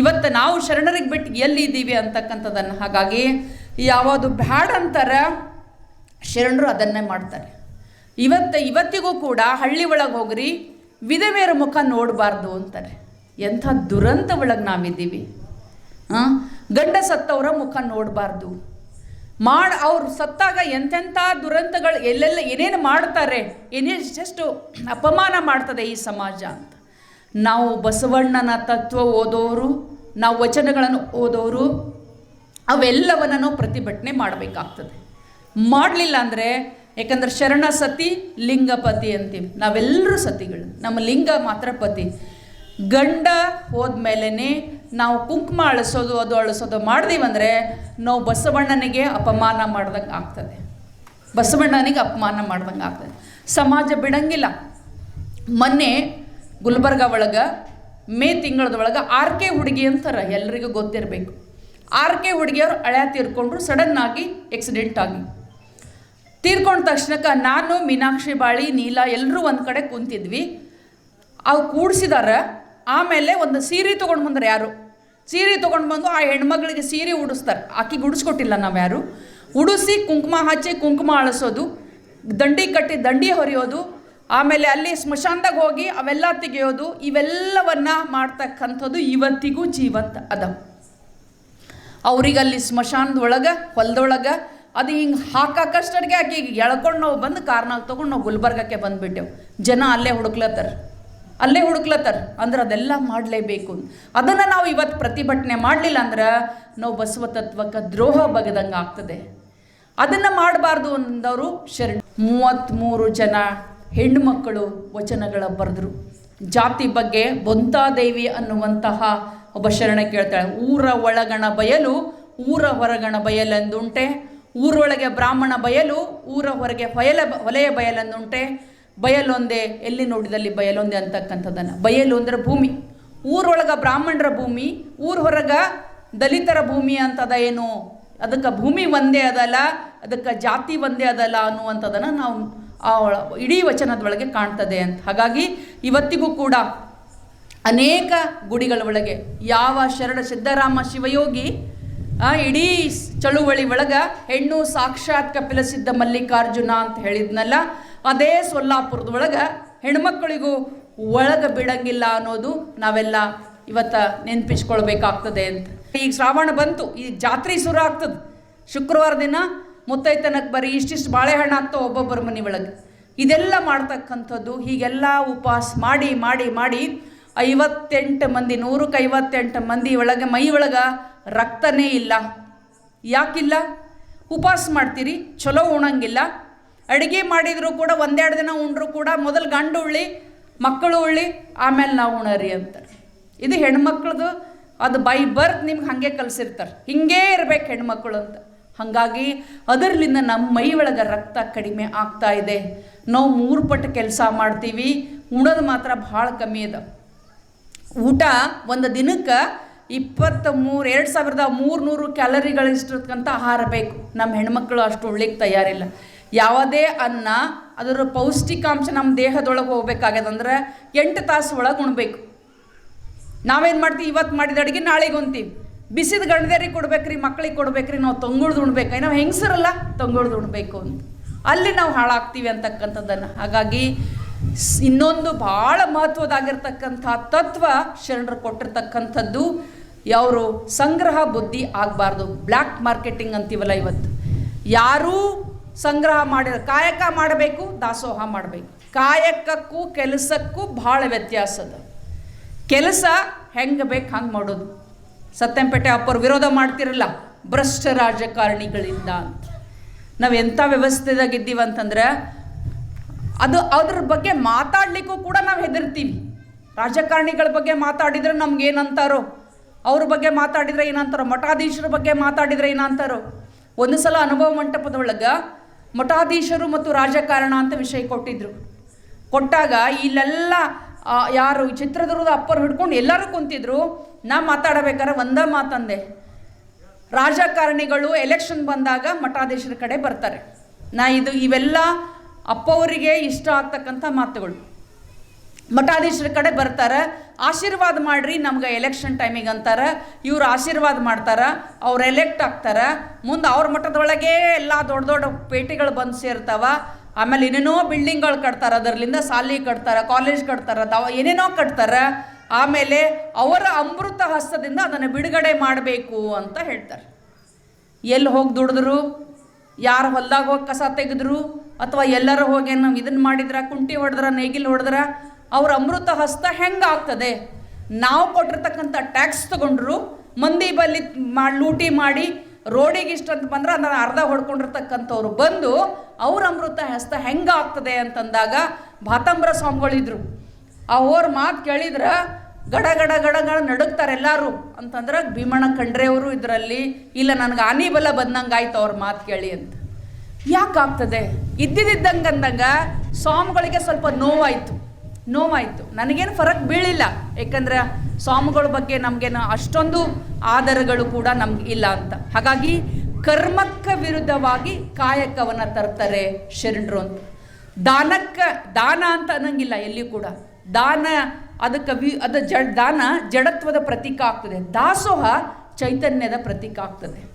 ಇವತ್ತು ನಾವು ಶರಣರಿಗೆ ಬಿಟ್ಟು ಎಲ್ಲಿದ್ದೀವಿ ಅಂತಕ್ಕಂಥದ್ದನ್ನು ಹಾಗಾಗಿ ಯಾವುದು ಬ್ಯಾಡ್ ಅಂತಾರೆ ಶರಣರು ಅದನ್ನೇ ಮಾಡ್ತಾರೆ. ಇವತ್ತು ಇವತ್ತಿಗೂ ಕೂಡ ಹಳ್ಳಿ ಒಳಗೆ ಹೋಗ್ರಿ, ವಿಧವೆಯರ ಮುಖ ನೋಡಬಾರ್ದು ಅಂತಾರೆ. ಎಂಥ ದುರಂತ ಒಳಗೆ ನಾವಿದ್ದೀವಿ. ಹಾಂ ಗಂಡ ಸತ್ತವರ ಮುಖ ನೋಡಬಾರ್ದು. ಮಾಡ ಅವ್ರು ಸತ್ತಾಗ ಎಂತೆಂಥ ದುರಂತಗಳು ಎಲ್ಲೆಲ್ಲ ಏನೇನು ಮಾಡ್ತಾರೆ ಏನೆಷ್ಟು ಅಪಮಾನ ಮಾಡ್ತದೆ ಈ ಸಮಾಜ ಅಂತ. ನಾವು ಬಸವಣ್ಣನ ತತ್ವ ಓದೋರು, ನಾವು ವಚನಗಳನ್ನು ಓದೋರು ಅವೆಲ್ಲವನ್ನು ಪ್ರತಿಭಟನೆ ಮಾಡಬೇಕಾಗ್ತದೆ. ಮಾಡಲಿಲ್ಲ ಅಂದರೆ ಯಾಕಂದ್ರೆ ಶರಣ ಸತಿ ಲಿಂಗಪತಿ ಅಂತೀವಿ. ನಾವೆಲ್ಲರೂ ಸತಿಗಳು. ನಮ್ಮ ಲಿಂಗ ಮಾತ್ರ ಪತಿ. ಗಂಡ ಹೋದ್ಮೇಲೆ ನಾವು ಕುಂಕುಮ ಅಳಿಸೋದು, ಅದು ಅಳಿಸೋದು ಮಾಡಿದೀವಂದರೆ ನಾವು ಬಸವಣ್ಣನಿಗೆ ಅಪಮಾನ ಮಾಡ್ದಂಗೆ ಆಗ್ತದೆ. ಬಸವಣ್ಣನಿಗೆ ಅಪಮಾನ ಮಾಡ್ದಂಗೆ ಆಗ್ತದೆ. ಸಮಾಜ ಬಿಡಂಗಿಲ್ಲ. ಮೊನ್ನೆ ಗುಲ್ಬರ್ಗ ಒಳಗೆ ಮೇ ತಿಂಗಳದೊಳಗೆ ಆರ್ ಕೆ ಹುಡುಗಿ ಅಂತಾರೆ, ಎಲ್ರಿಗೂ ಗೊತ್ತಿರಬೇಕು. ಆರ್ ಕೆ ಹುಡುಗಿಯವರು ಅಳೆ ತೀರ್ಕೊಂಡ್ರು ಆಗಿ ಆಕ್ಸಿಡೆಂಟ್ ಆಗಿ. ತೀರ್ಕೊಂಡ ತಕ್ಷಣಕ್ಕೆ ನಾನು, ಮೀನಾಕ್ಷಿ ಬಾಳಿ, ನೀಲ ಎಲ್ಲರೂ ಒಂದು ಕಡೆ ಕುಂತಿದ್ವಿ. ಅವು ಕೂಡಿಸಿದಾರ, ಆಮೇಲೆ ಒಂದು ಸೀರೆ ತೊಗೊಂಡು ಬಂದ್ರೆ ಯಾರು? ಸೀರೆ ತೊಗೊಂಡು ಬಂದು ಆ ಹೆಣ್ಮಗಳಿಗೆ ಸೀರೆ ಉಡಿಸ್ತಾರೆ. ಆಕಿಗೆ ಉಡಿಸ್ಕೊಟ್ಟಿಲ್ಲ ನಾವು ಯಾರು? ಉಡಿಸಿ ಕುಂಕುಮ ಹಚ್ಚಿ ಕುಂಕುಮ ಅಳಿಸೋದು, ದಂಡಿ ಕಟ್ಟಿ ದಂಡಿ ಹೊರೆಯೋದು ಆಮೇಲೆ ಅಲ್ಲಿ ಸ್ಮಶಾನದಾಗ ಹೋಗಿ ಅವೆಲ್ಲ ತೆಗೆಯೋದು ಇವೆಲ್ಲವನ್ನ ಮಾಡ್ತಕ್ಕಂಥದ್ದು ಇವತ್ತಿಗೂ ಜೀವಂತ ಅದ. ಅವ್ರಿಗೆ ಅಲ್ಲಿ ಸ್ಮಶಾನದೊಳಗೆ, ಹೊಲದೊಳಗೆ, ಅದು ಹಿಂಗೆ ಹಾಕಕ್ಕಷ್ಟರಿಗೆ ಆಕೆ ಎಳ್ಕೊಂಡು ನಾವು ಬಂದು ಕಾರ್ನಾಗ ತೊಗೊಂಡು ನಾವು ಗುಲ್ಬರ್ಗಕ್ಕೆ ಬಂದುಬಿಟ್ಟೆವು. ಜನ ಅಲ್ಲೇ ಹುಡುಕ್ಲತ್ತಾರ. ಅಲ್ಲೇ ಹುಡುಕ್ಲತ್ತಾರ. ಅಂದ್ರೆ ಅದೆಲ್ಲ ಮಾಡಲೇಬೇಕು. ಅದನ್ನು ನಾವು ಇವತ್ತು ಪ್ರತಿಭಟನೆ ಮಾಡಲಿಲ್ಲ ಅಂದ್ರೆ ನಾವು ಬಸವ ತತ್ವಕ್ಕೆ ದ್ರೋಹ ಬಗೆದಂಗೆ ಆಗ್ತದೆ. ಅದನ್ನು ಮಾಡಬಾರ್ದು ಅಂದವರು ಶರಣ. ಮೂವತ್ತ್ಮೂರು ಜನ ಹೆಣ್ಣುಮಕ್ಕಳು ವಚನಗಳ ಬರೆದ್ರು. ಜಾತಿ ಬಗ್ಗೆ ಬೊಂತಾದೇವಿ ಅನ್ನುವಂತಹ ಒಬ್ಬ ಶರಣ ಕೇಳ್ತಾಳೆ. ಊರ ಒಳಗಣ ಬಯಲು ಊರ ಹೊರಗಣ ಬಯಲೆಂದುಂಟೆ. ಊರೊಳಗೆ ಬ್ರಾಹ್ಮಣ ಬಯಲು ಊರ ಹೊರಗೆ ಹೊಯಲ ಹೊಲೆಯ ಬಯಲೆಂದುಂಟೆ. ಬಯಲೊಂದೇ ಎಲ್ಲಿ ನೋಡಿದಲ್ಲಿ ಬಯಲೊಂದೇ ಅಂತಕ್ಕಂಥದ್ದನ್ನು. ಬಯಲು ಅಂದರೆ ಭೂಮಿ. ಊರೊಳಗೆ ಬ್ರಾಹ್ಮಣರ ಭೂಮಿ, ಊರ ಹೊರಗ ದಲಿತರ ಭೂಮಿ ಅಂತದ ಏನು? ಅದಕ್ಕೆ ಭೂಮಿ ಒಂದೇ ಅದಲ್ಲ, ಅದಕ್ಕೆ ಜಾತಿ ಒಂದೇ ಅದಲ್ಲ ಅನ್ನುವಂಥದ್ದನ್ನು ನಾವು ಆ ಇಡೀ ವಚನದೊಳಗೆ ಕಾಣ್ತದೆ ಅಂತ. ಹಾಗಾಗಿ ಇವತ್ತಿಗೂ ಕೂಡ ಅನೇಕ ಗುಡಿಗಳ ಒಳಗೆ ಯಾವ ಶರಣ ಸಿದ್ದರಾಮ ಶಿವಯೋಗಿ, ಆ, ಇಡೀ ಚಳುವಳಿ ಒಳಗ ಹೆಣ್ಣು ಸಾಕ್ಷಾತ್ ಕಪಿಲ ಸಿದ್ಧ ಮಲ್ಲಿಕಾರ್ಜುನ ಅಂತ ಹೇಳಿದ್ನಲ್ಲ, ಅದೇ ಸೊಲ್ಲಾಪುರದ ಒಳಗ ಹೆಣ್ಮಕ್ಕಳಿಗೂ ಒಳಗೆ ಬಿಡಂಗಿಲ್ಲ ಅನ್ನೋದು ನಾವೆಲ್ಲ ಇವತ್ತ ನೆನ್ಪಿಸ್ಕೊಳ್ಬೇಕಾಗ್ತದೆ ಅಂತ. ಈಗ ಶ್ರಾವಣ ಬಂತು, ಈ ಜಾತ್ರೆ ಶುರು ಆಗ್ತದೆ. ಶುಕ್ರವಾರ ದಿನ ಮುತ್ತೈತನಕ್ಕೆ ಬರೀ ಇಷ್ಟಿಷ್ಟು ಬಾಳೆಹಣ್ಣು ಆಗ್ತಾವ ಒಬ್ಬೊಬ್ಬರ ಮನೆ ಒಳಗೆ ಇದೆಲ್ಲ ಮಾಡ್ತಕ್ಕಂಥದ್ದು ಹೀಗೆಲ್ಲ ಉಪವಾಸ ಮಾಡಿ ಮಾಡಿ ಮಾಡಿ ಐವತ್ತೆಂಟು ಮಂದಿ, ನೂರಕ್ಕೆ ಐವತ್ತೆಂಟು ಮಂದಿ ಒಳಗೆ ಮೈ ಒಳಗೆ ರಕ್ತನೇ ಇಲ್ಲ. ಯಾಕಿಲ್ಲ? ಉಪವಾಸ ಮಾಡ್ತೀರಿ ಚಲೋ ಉಣಂಗಿಲ್ಲ. ಅಡುಗೆ ಮಾಡಿದರೂ ಕೂಡ ಒಂದೆರಡು ದಿನ ಉಂಡ್ರು ಕೂಡ ಮೊದಲು ಗಂಡು ಉಳ್ಳಿ, ಮಕ್ಕಳು ಉಳ್ಳಿ, ಆಮೇಲೆ ನಾವು ಉಣರಿ ಅಂತಾರೆ ಇದು ಹೆಣ್ಮಕ್ಳದು, ಅದು ಬೈ ಬರ್ತ್ ನಿಮ್ಗೆ ಹಾಗೆ ಕಲಿಸಿರ್ತಾರೆ. ಹಿಂಗೇ ಇರ್ಬೇಕು ಹೆಣ್ಮಕ್ಳು ಅಂತ. ಹಾಗಾಗಿ ಅದರಲ್ಲಿಂದ ನಮ್ಮ ಮೈ ಒಳಗೆ ರಕ್ತ ಕಡಿಮೆ ಆಗ್ತಾ ಇದೆ. ನಾವು ಮೂರು ಪಟ್ಟು ಕೆಲಸ ಮಾಡ್ತೀವಿ, ಉಣೋದು ಮಾತ್ರ ಭಾಳ ಕಮ್ಮಿ ಅದ. ಊಟ ಒಂದು ದಿನಕ್ಕೆ ಇಪ್ಪತ್ತ ಮೂರು ಎರಡು ಸಾವಿರದ ಮೂರುನೂರು ಕ್ಯಾಲರಿಗಳಿಷ್ಟಕ್ಕಂಥ ಆಹಾರ ಬೇಕು. ನಮ್ಮ ಹೆಣ್ಮಕ್ಳು ಅಷ್ಟು ಉಳ್ಳಿಕ್ಕೆ ತಯಾರಿಲ್ಲ. ಯಾವುದೇ ಅನ್ನ, ಅದರ ಪೌಷ್ಟಿಕಾಂಶ ನಮ್ಮ ದೇಹದೊಳಗೆ ಹೋಗ್ಬೇಕಾಗ್ಯದಂದ್ರೆ ಎಂಟು ತಾಸು ಒಳಗೆ ಉಣ್ಬೇಕು. ನಾವೇನು ಮಾಡ್ತೀವಿ? ಇವತ್ತು ಮಾಡಿದ ಅಡುಗೆ ನಾಳೆಗೆ ಉಣ್ತೀವಿ. ಬಿಸಿದ ಗಂಡದೇರಿಗೆ ಕೊಡ್ಬೇಕ್ರಿ, ಮಕ್ಳಿಗೆ ಕೊಡ್ಬೇಕ್ರಿ, ನಾವು ತೊಂಗುಳ್ದು ಉಣ್ಬೇಕು. ನಾವು ಹೆಂಗಸರಲ್ಲ, ತೊಂಗುಳ್ದು ಉಣ್ಬೇಕು ಅಂತ. ಅಲ್ಲಿ ನಾವು ಹಾಳಾಗ್ತೀವಿ ಅಂತಕ್ಕಂಥದ್ದನ್ನು. ಹಾಗಾಗಿ ಇನ್ನೊಂದು ಭಾಳ ಮಹತ್ವದಾಗಿರ್ತಕ್ಕಂಥ ತತ್ವ ಶರಣರು ಕೊಟ್ಟಿರ್ತಕ್ಕಂಥದ್ದು ಯಾರು ಸಂಗ್ರಹ ಬುದ್ಧಿ ಆಗಬಾರ್ದು. ಬ್ಲ್ಯಾಕ್ ಮಾರ್ಕೆಟಿಂಗ್ ಅಂತೀವಲ್ಲ ಇವತ್ತು. ಯಾರೂ ಸಂಗ್ರಹ ಮಾಡಿದ ಕಾಯಕ ಮಾಡಬೇಕು, ದಾಸೋಹ ಮಾಡಬೇಕು. ಕಾಯಕಕ್ಕೂ, ಕೆಲಸಕ್ಕೂ ಭಾಳ ವ್ಯತ್ಯಾಸ ಅದ. ಕೆಲಸ ಹೆಂಗೆ ಬೇಕು ಹಂಗೆ ಮಾಡೋದು. ಸತ್ಯಂಪೇಟೆ ಅಪ್ಪರು ವಿರೋಧ ಮಾಡ್ತಿರಲ್ಲ, ಭ್ರಷ್ಟ ರಾಜಕಾರಣಿಗಳಿಂದ. ಅಂತ ನಾವು ಎಂಥ ವ್ಯವಸ್ಥೆದಾಗ ಇದ್ದೀವಿ ಅಂತಂದ್ರೆ, ಅದು ಅದ್ರ ಬಗ್ಗೆ ಮಾತಾಡಲಿಕ್ಕೂ ಕೂಡ ನಾವು ಹೆದರ್ತೀವಿ. ರಾಜಕಾರಣಿಗಳ ಬಗ್ಗೆ ಮಾತಾಡಿದ್ರೆ ನಮ್ಗೆ ಏನಂತಾರೋ, ಅವ್ರ ಬಗ್ಗೆ ಮಾತಾಡಿದ್ರೆ ಏನಂತಾರೋ, ಮಠಾಧೀಶರ ಬಗ್ಗೆ ಮಾತಾಡಿದ್ರೆ ಏನಂತಾರೋ, ಒಂದು ಸಲ ಅನುಭವ ಮಂಟಪದೊಳಗೆ ಮಠಾಧೀಶರು ಮತ್ತು ರಾಜಕಾರಣ ಅಂತ ವಿಷಯ ಕೊಟ್ಟಿದ್ರು. ಕೊಟ್ಟಾಗ ಇಲ್ಲೆಲ್ಲ ಯಾರು ಚಿತ್ರದುರ್ಗದ ಅಪ್ಪರು ಹಿಡ್ಕೊಂಡು ಎಲ್ಲರೂ ಕುಂತಿದ್ರು ನಾ ಮಾತಾಡಬೇಕಾದ್ರೆ ಒಂದೇ ಮಾತಂದೆ. ರಾಜಕಾರಣಿಗಳು ಎಲೆಕ್ಷನ್ ಬಂದಾಗ ಮಠಾಧೀಶರ ಕಡೆ ಬರ್ತಾರೆ. ನಾ ಇದು ಇವೆಲ್ಲ ಅಪ್ಪವರಿಗೆ ಇಷ್ಟ ಆಗ್ತಕ್ಕಂಥ ಮಾತುಗಳು. ಮಠಾಧೀಶರ ಕಡೆ ಬರ್ತಾರೆ. ಆಶೀರ್ವಾದ ಮಾಡ್ರಿ ನಮ್ಗೆ ಎಲೆಕ್ಷನ್ ಟೈಮಿಗೆ ಅಂತಾರೆ. ಇವ್ರು ಆಶೀರ್ವಾದ ಮಾಡ್ತಾರ. ಅವ್ರು ಎಲೆಕ್ಟ್ ಆಗ್ತಾರ. ಮುಂದೆ ಅವ್ರ ಮಠದೊಳಗೆ ಎಲ್ಲ ದೊಡ್ಡ ದೊಡ್ಡ ಪೇಟೆಗಳು ಬಂದು ಸೇರ್ತಾವ. ಆಮೇಲೆ ಏನೇನೋ ಬಿಲ್ಡಿಂಗ್ಗಳು ಕಟ್ತಾರೆ. ಅದರಲ್ಲಿಂದ ಸಾಲಿ ಕಟ್ತಾರೆ ಕಾಲೇಜ್ ಕಟ್ತಾರೆ ಏನೇನೋ ಕಟ್ತಾರೆ. ಆಮೇಲೆ ಅವರ ಅಮೃತ ಹಸ್ತದಿಂದ ಅದನ್ನು ಬಿಡುಗಡೆ ಮಾಡಬೇಕು ಅಂತ ಹೇಳ್ತಾರೆ. ಎಲ್ಲಿ ಹೋಗಿ ದುಡಿದ್ರು? ಯಾರು ಹೊಲ್ದಾಗ ಹೋಗಿ ಕಸ ತೆಗೆದ್ರು? ಅಥವಾ ಎಲ್ಲರೂ ಹೋಗಿ ನಾವು ಇದನ್ನು ಮಾಡಿದ್ರ, ಕುಂಟಿ ಹೊಡೆದ್ರ, ನೇಗಿಲು ಹೊಡೆದ್ರ? ಅವ್ರ ಅಮೃತ ಹಸ್ತ ಹೆಂಗಾಗ್ತದೆ? ನಾವು ಕೊಟ್ಟಿರ್ತಕ್ಕಂಥ ಟ್ಯಾಕ್ಸ್ ತಗೊಂಡ್ರು, ಮಂದಿ ಬಲ್ಲಿ ಮಾ, ಲೂಟಿ ಮಾಡಿ, ರೋಡಿಗೆ ಇಷ್ಟಂತ ಬಂದ್ರೆ ಅದನ್ನು ಅರ್ಧ ಹೊಡ್ಕೊಂಡಿರ್ತಕ್ಕಂಥವ್ರು ಬಂದು ಅವ್ರ ಅಮೃತ ಹಸ್ತ ಹೆಂಗಾಗ್ತದೆ ಅಂತಂದಾಗ ಭಾತಂಬ್ರ ಸ್ವಾಮಿಗಳಿದ್ರು. ಅವ್ರ ಮಾತು ಕೇಳಿದ್ರೆ ಗಡ ಗಡ ಗಡ ಗಡ ನಡುಗ್ತಾರೆ ಎಲ್ಲರೂ. ಅಂತಂದ್ರೆ ಭೀಮಣ್ಣ ಖಂಡ್ರೆಯವರು ಇದರಲ್ಲಿ, ಇಲ್ಲ ನನಗೆ ಆನಿ ಬಲ ಬಂದಂಗೆ ಆಯ್ತು ಅವ್ರ ಮಾತು ಕೇಳಿ ಅಂತ. ಯಾಕಾಗ್ತದೆ? ಇದ್ದಿದ್ದಂಗೆ ಅಂದಂಗ ಸ್ವಾಮಿಗಳಿಗೆ ಸ್ವಲ್ಪ ನೋವಾಯಿತು. ನೋವಾಯಿತು. ನನಗೇನು ಫರಕ್ ಬೀಳಿಲ್ಲ. ಯಾಕಂದ್ರೆ ಸ್ವಾಮಿಗಳ ಬಗ್ಗೆ ನಮಗೇನು ಅಷ್ಟೊಂದು ಆಧಾರಗಳು ಕೂಡ ನಮ್ಗೆ ಇಲ್ಲ ಅಂತ. ಹಾಗಾಗಿ ಕರ್ಮಕ್ಕ ವಿರುದ್ಧವಾಗಿ ಕಾಯಕವನ್ನು ತರ್ತಾರೆ ಶರಣರು ಅಂತ. ದಾನಕ್ಕೆ, ದಾನ ಅಂತ ಅನ್ನಂಗಿಲ್ಲ ಎಲ್ಲಿಯೂ ಕೂಡ. ದಾನ ಅದಕ್ಕೆ ವಿ, ಅದು ಜಡ್, ದಾನ ಜಡತ್ವದ ಪ್ರತೀಕ ಆಗ್ತದೆ. ದಾಸೋಹ ಚೈತನ್ಯದ ಪ್ರತೀಕ ಆಗ್ತದೆ.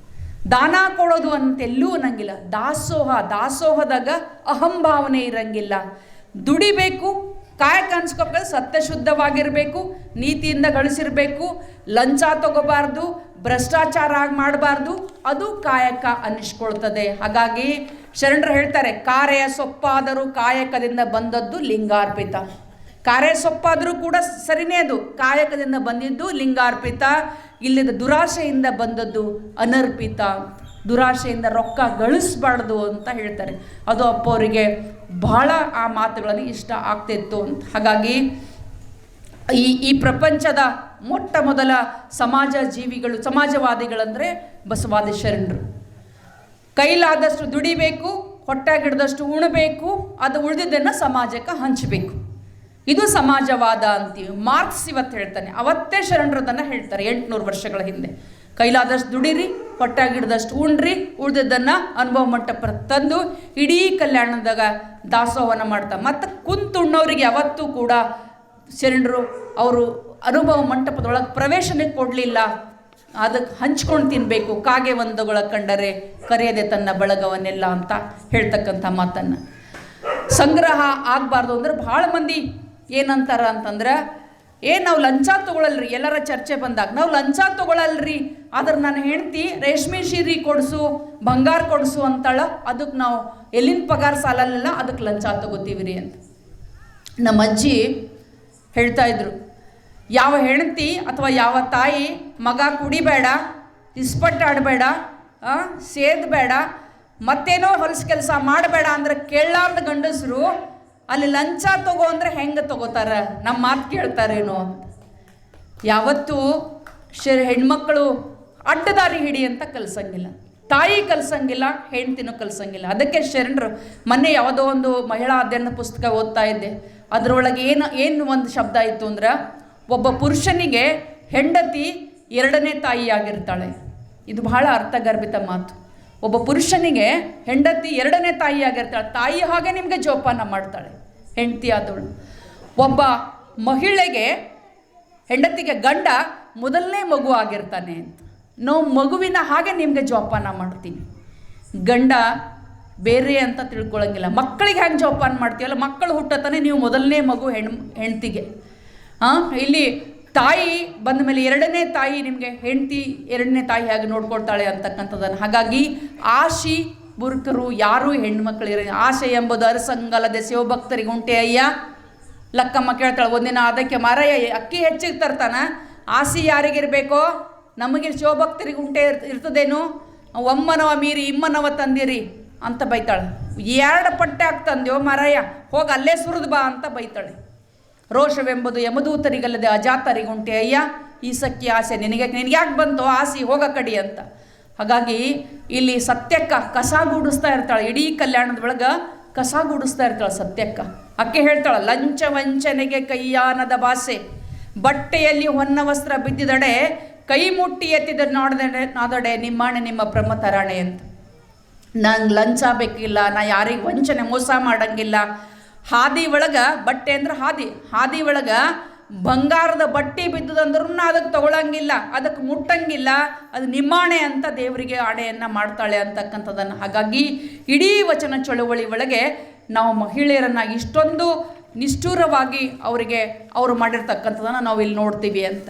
ದಾನ ಕೊಡೋದು ಅಂತೆಲ್ಲೂ ಅನ್ನಂಗಿಲ್ಲ. ದಾಸೋಹ, ದಾಸೋಹದಾಗ ಅಹಂಭಾವನೆ ಇರಂಗಿಲ್ಲ. ದುಡಿಬೇಕು, ಕಾಯಕ ಸತ್ಯ ಸತ್ಯಶುದ್ಧವಾಗಿರಬೇಕು, ನೀತಿಯಿಂದ ಗಳಿಸಿರಬೇಕು, ಲಂಚ ತಗೋಬಾರ್ದು, ಭ್ರಷ್ಟಾಚಾರ ಆಗಿ ಮಾಡಬಾರ್ದು, ಅದು ಕಾಯಕ ಅನ್ನಿಸ್ಕೊಳ್ತದೆ ಹಾಗಾಗಿ ಶರಣರು ಹೇಳ್ತಾರೆ, ಕಾರೆಯ ಸೊಪ್ಪಾದರೂ ಕಾಯಕದಿಂದ ಬಂದದ್ದು ಲಿಂಗಾರ್ಪಿತ. ಕಾರೆ ಸೊಪ್ಪಾದರೂ ಕೂಡ ಸರಿನೇ ಅದು. ಕಾಯಕದಿಂದ ಬಂದಿದ್ದು ಲಿಂಗಾರ್ಪಿತ, ಇಲ್ಲಿದ್ದ ದುರಾಶೆಯಿಂದ ಬಂದದ್ದು ಅನರ್ಪಿತ. ದುರಾಶೆಯಿಂದ ರೊಕ್ಕ ಗಳಿಸ್ಬಾರ್ದು ಅಂತ ಹೇಳ್ತಾರೆ. ಅದು ಅಪ್ಪವರಿಗೆ ಬಹಳ ಆ ಮಾತುಗಳಲ್ಲಿ ಇಷ್ಟ ಆಗ್ತಿತ್ತು. ಅಂತ ಹಾಗಾಗಿ ಈ ಈ ಪ್ರಪಂಚದ ಮೊಟ್ಟ ಮೊದಲ ಸಮಾಜ ಜೀವಿಗಳು, ಸಮಾಜವಾದಿಗಳಂದರೆ ಬಸವಾದಿ ಶರಣರು. ಕೈಲಾದಷ್ಟು ದುಡಿಬೇಕು ಹೊಟ್ಟೆಗಿಡ್ದಷ್ಟು ಉಣಬೇಕು, ಅದು ಉಳಿದಿದ್ದನ್ನು ಸಮಾಜಕ್ಕೆ ಹಂಚಬೇಕು. ಇದು ಸಮಾಜವಾದ ಅಂತೀವಿ. ಮಾರ್ಕ್ಸ್ ಇವತ್ತು ಹೇಳ್ತಾನೆ. ಅವತ್ತೇ ಶರಣರದನ್ನು ಹೇಳ್ತಾರೆ ಎಂಟುನೂರು ವರ್ಷಗಳ ಹಿಂದೆ. ಕೈಲಾದಷ್ಟು ದುಡಿರಿ ಹೊಟ್ಟಾಗಿಡ್ದಷ್ಟು ಉಣ್ರಿ, ಉಳಿದದ್ದನ್ನು ಅನುಭವ ಮಂಟಪ ತಂದು ಇಡೀ ಕಲ್ಯಾಣದಾಗ ದಾಸೋಹವನ್ನು ಮಾಡ್ತಾ. ಮತ್ತು ಕುಂತುಣ್ಣವರಿಗೆ ಯಾವತ್ತೂ ಕೂಡ ಶರಣರು ಅವರು ಅನುಭವ ಮಂಟಪದೊಳಗೆ ಪ್ರವೇಶನೇ ಕೊಡಲಿಲ್ಲ. ಅದಕ್ಕೆ ಹಂಚ್ಕೊಂಡು ತಿನ್ನಬೇಕು ಕಾಗೆ ಒಂದುಗಳ ಕಂಡರೆ ಕರೆಯದೆ ತನ್ನ ಬಳಗವನ್ನೆಲ್ಲ ಅಂತ ಹೇಳ್ತಕ್ಕಂಥ ಮಾತನ್ನು. ಸಂಗ್ರಹ ಆಗಬಾರ್ದು ಅಂದ್ರೆ ಭಾಳ ಮಂದಿ ಏನಂತಾರ ಅಂತಂದ್ರೆ, ಏ, ನಾವು ಲಂಚ ತೊಗೊಳಲ್ರಿ, ಎಲ್ಲರ ಚರ್ಚೆ ಬಂದಾಗ. ನಾವು ಲಂಚ ತೊಗೊಳಲ್ರಿ, ಆದ್ರೆ ನನ್ನ ಹೆಂಡ್ತಿ ರೇಷ್ಮೆ ಸೀರೆ ಕೊಡಿಸು, ಬಂಗಾರ ಕೊಡಿಸು ಅಂತಾಳ ಅದಕ್ಕೆ ನಾವು ಎಲ್ಲಿನ ಪಗಾರ ಸಾಲಲ್ಲ ಅದಕ್ಕೆ ಲಂಚ ತಗೋತೀವಿ ರೀ ಅಂತ. ನಮ್ಮ ಅಜ್ಜಿ ಹೇಳ್ತಾ ಇದ್ರು, ಯಾವ ಹೆಂಡತಿ ಅಥವಾ ಯಾವ ತಾಯಿ ಮಗ ಕುಡಿಬೇಡ ಇಸ್ಪಟ್ಟಾಡಬೇಡ ಸೇದ್ಬೇಡ, ಮತ್ತೇನೋ ಹೊಲಸು ಕೆಲಸ ಮಾಡಬೇಡ ಅಂದ್ರೆ ಕೇಳಲಾರ್ದ ಗಂಡಸರು ಅಲ್ಲಿ ಲಂಚ ತಗೋ ಅಂದ್ರೆ ಹೆಂಗೆ ತಗೋತಾರ? ನಮ್ಮ ಮಾತು ಕೇಳ್ತಾರೇನೋ? ಯಾವತ್ತು ಯಾವತ್ತೂ ಶ ಹೆಣ್ಮಕ್ಳು ಅಡ್ಡದಾರಿ ಹಿಡಿ ಅಂತ ಕಲ್ಸಂಗಿಲ್ಲ. ತಾಯಿ ಕಲ್ಸಂಗಿಲ್ಲ, ಹೆಂಡ್ತಿನೂ ಕಲ್ಸಂಗಿಲ್ಲ. ಅದಕ್ಕೆ ಶರಣರು, ಮೊನ್ನೆ ಯಾವುದೋ ಒಂದು ಮಹಿಳಾ ಅಧ್ಯಯನ ಪುಸ್ತಕ ಓದ್ತಾ ಇದ್ದೆ. ಅದರೊಳಗೆ ಏನು ಏನು ಒಂದು ಶಬ್ದ ಇತ್ತು ಅಂದ್ರೆ, ಒಬ್ಬ ಪುರುಷನಿಗೆ ಹೆಂಡತಿ ಎರಡನೇ ತಾಯಿಯಾಗಿರ್ತಾಳೆ. ಇದು ಬಹಳ ಅರ್ಥಗರ್ಭಿತ ಮಾತು. ಒಬ್ಬ ಪುರುಷನಿಗೆ ಹೆಂಡತಿ ಎರಡನೇ ತಾಯಿಯಾಗಿರ್ತಾಳೆ ತಾಯಿ ಹಾಗೆ ನಿಮಗೆ ಜೋಪಾನ ಮಾಡ್ತಾಳೆ. ಹೆಂಡತಿ ಆದವಳು. ಒಬ್ಬ ಮಹಿಳೆಗೆ ಹೆಂಡತಿಗೆ ಗಂಡ ಮೊದಲನೇ ಮಗು ಆಗಿರ್ತಾನೆ ಅಂತ. ನಾವು ಮಗುವಿನ ಹಾಗೆ ನಿಮಗೆ ಜೋಪಾನ ಮಾಡ್ತೀನಿ. ಗಂಡ ಬೇರೆ ಅಂತ ತಿಳ್ಕೊಳ್ಳೋಂಗಿಲ್ಲ ಮಕ್ಕಳಿಗೆ ಹೆಂಗೆ ಜೋಪಾನ ಮಾಡ್ತೀವಲ್ಲ ಮಕ್ಕಳು ಹುಟ್ಟತಾನೆ ನೀವು ಮೊದಲನೇ ಮಗು ಹೆಣ್, ಹೆಂಡ್ತಿಗೆ. ಹಾಂ ಇಲ್ಲಿ ತಾಯಿ ಬಂದ ಮೇಲೆ ಎರಡನೇ ತಾಯಿ ನಿಮಗೆ ಹೆಂಡತಿ ಎರಡನೇ ತಾಯಿ ಹಾಗೆ ನೋಡ್ಕೊಳ್ತಾಳೆ ಅಂತಕ್ಕಂಥದ್ದನ್ನು. ಹಾಗಾಗಿ ಆಶಿ ಬುರುಕರು ಯಾರೂ ಹೆಣ್ಮಕ್ಳಿರ ಆಶೆ ಎಂಬುದು ಅರಸಂಗಲ್ಲದೆ ಶಿವಭಕ್ತರಿಗೆ ಉಂಟೆ ಅಯ್ಯ. ಲಕ್ಕಮ್ಮ ಕೇಳ್ತಾಳೆ, ಒಂದಿನ ಅದಕ್ಕೆ ಮರಯ್ಯ ಅಕ್ಕಿ ಹೆಚ್ಚಿಗೆ ತರ್ತಾನ ಆಸಿ ಯಾರಿಗಿರಬೇಕೋ? ನಮಗೆ ಶಿವಭಕ್ತರಿಗೆ ಉಂಟೆ ಇರ್, ಇರ್ತದೇನು? ಒಮ್ಮನವ ಮೀರಿ ಇಮ್ಮನವ ತಂದಿರಿ ಅಂತ ಬೈತಾಳೆ. ಎರಡು ಪಟ್ಟೆ ಆಗ್ತಂದ್ಯೋ ಮರಯ್ಯ, ಹೋಗಿ ಅಲ್ಲೇ ಸುರಿದು ಬಾ ಅಂತ ಬೈತಾಳೆ. ರೋಷವೆಂಬುದು ಯಮದೂತರಿಗಲ್ಲದೆ ಅಜಾತರಿಗುಂಟೆ, ಅಯ್ಯ, ಈ ಸಖಿ ಆಸೆ ನಿನಗೆ, ನಿನಗ್ಯಾಕೆ ಬಂತು, ಆಸಿ ಹೋಗ ಕಡಿ ಅಂತ. ಹಾಗಾಗಿ ಇಲ್ಲಿ ಸತ್ಯಕ್ಕ ಕಸ ಗೂಡಿಸ್ತಾ ಇರ್ತಾಳೆ, ಇಡೀ ಕಲ್ಯಾಣದ ಒಳಗೆ ಕಸ ಗೂಡಿಸ್ತಾ ಇರ್ತಾಳೆ ಸತ್ಯಕ್ಕ. ಅಕ್ಕೆ ಹೇಳ್ತಾಳೆ, ಲಂಚ ವಂಚನೆಗೆ ಕೈಯಾನದ ಭಾಷೆ ಬಟ್ಟೆಯಲ್ಲಿ ಹೊನ್ನ ವಸ್ತ್ರ ಬಿದ್ದಿದಡೆ, ಕೈ ಮುಟ್ಟಿ ಎತ್ತಿದ ನೋಡದೆ ನಾದಡೆ, ನಿಮ್ಮಾಣೆ ನಿಮ್ಮ ಬ್ರಹ್ಮ ತರಾಣೆ ಅಂತ. ನಂಗೆ ಲಂಚ ಬೇಕಿಲ್ಲ, ನಾ ಯಾರಿಗೆ ವಂಚನೆ ಮೋಸ ಮಾಡಂಗಿಲ್ಲ ಹಾದಿ ಒಳಗೆ ಬಟ್ಟೆ ಅಂದ್ರೆ ಹಾದಿ. ಹಾದಿ ಒಳಗೆ ಬಂಗಾರದ ಬಟ್ಟೆ ಬಿದ್ದದಂದ್ರೂ ಅದಕ್ಕೆ ತಗೊಳಂಗಿಲ್ಲ, ಅದಕ್ಕೆ ಮುಟ್ಟಂಗಿಲ್ಲ, ಅದು ನಿಮ್ಮಾಣೆ ಅಂತ ದೇವರಿಗೆ ಆಣೆಯನ್ನು ಮಾಡ್ತಾಳೆ ಅಂತಕ್ಕಂಥದ್ದನ್ನು. ಹಾಗಾಗಿ ಇಡೀ ವಚನ ಚಳುವಳಿ ಒಳಗೆ ನಾವು ಮಹಿಳೆಯರನ್ನು ಇಷ್ಟೊಂದು ನಿಷ್ಠುರವಾಗಿ ಅವರಿಗೆ, ಅವರು ಮಾಡಿರ್ತಕ್ಕಂಥದ್ದನ್ನು ನಾವು ಇಲ್ಲಿ ನೋಡ್ತೀವಿ ಅಂತ.